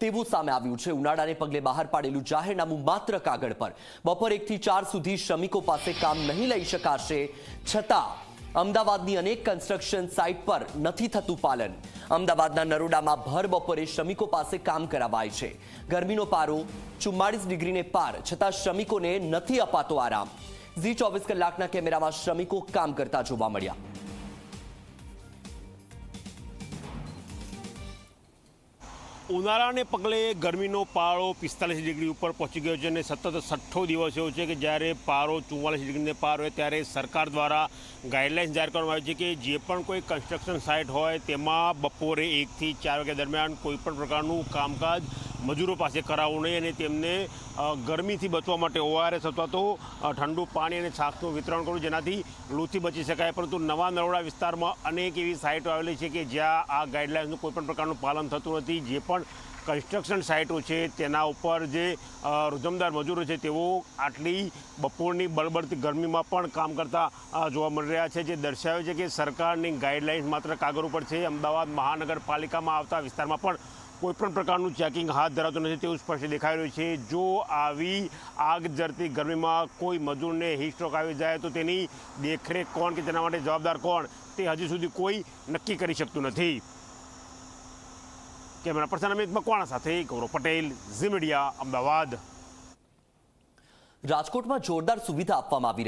તેવું સામે આવ્યું છે. ઉનાળાને પગલે બહાર પાડેલું જાહેરનામું માત્ર કાગળ પર. બપોર એકથી ચાર સુધી શ્રમિકો પાસે કામ નહીં લઈ શકાશે. છતાં, અમદાવાદની અનેક કન્સ્ટ્રક્શન સાઇટ પર નથી થતું પાલન. અમદાવાદના નરોડામાં ભર બપોરે શ્રમિકો પાસે કામ કરાવાય છે. ગરમીનો પારો ચુમ્માળીસ ડિગ્રીને પાર, છતાં શ્રમિકોને નથી અપાતો આરામ. ઝી ચોવીસ કલાકના કેમેરામાં શ્રમિકો કામ કરતા જોવા મળ્યા. ઉનાળાને પગલે ગરમીનો પારો પિસ્તાલીસ ડિગ્રી ઉપર પહોંચી ગયો છે અને સતત છઠ્ઠો દિવસ એવો છે કે જ્યારે પારો ચુમ્માલીસ ડિગ્રીને પાર હોય ત્યારે સરકાર દ્વારા ગાઈડલાઇન્સ જાહેર કરવામાં આવી છે કે જે પણ કોઈ કન્સ્ટ્રક્શન સાઇટ હોય તેમાં બપોરે એકથી ચાર વાગ્યા દરમિયાન કોઈપણ પ્રકારનું કામકાજ મજૂરો પાસે કરાવવું નહીં અને તેમને ગરમીથી બચવા માટે ઓઆરએસ અથવા તો ઠંડુ પાણી અને છાશનું વિતરણ કરવું જેનાથી લૂથી બચી શકાય. પરંતુ નવા નરોડા વિસ્તારમાં અનેક એવી સાઇટો આવેલી છે કે જ્યાં આ ગાઈડલાઇન્સનું કોઈપણ પ્રકારનું પાલન થતું નથી. જે પણ કન્સ્ટ્રક્શન સાઇટો છે, તેના ઉપર જે રુજમદાર મજૂરો છે, તેઓ આટલી બપોરની બળબડતી ગરમીમાં પણ કામ કરતા જોવા મળી રહ્યા છે. જે દર્શાવે છે કે સરકારની ગાઈડલાઇન્સ માત્ર કાગળ ઉપર છે. અમદાવાદ મહાનગરપાલિકામાં આવતા વિસ્તારમાં પણ કોઈપણ પ્રકારનું ચેકિંગ હાથ ધરાતું નથી તેવું સ્પષ્ટ દેખાઈ રહ્યું છે. જો આવી આગ જરતી ગરમીમાં કોઈ મજૂરને હીટસ્ટ્રોક આવી જાય તો તેની દેખરેખ કોણ કે તેના માટે જવાબદાર કોણ તે હજી સુધી કોઈ નક્કી કરી શકતું નથી. કેમેરા પર્સન અમિત મકવાણા સાથે ગૌરવ પટેલ, ઝી મીડિયા, અમદાવાદ. રાજકોટમાં જોરદાર સુવિધા આપવામાં આવી રહી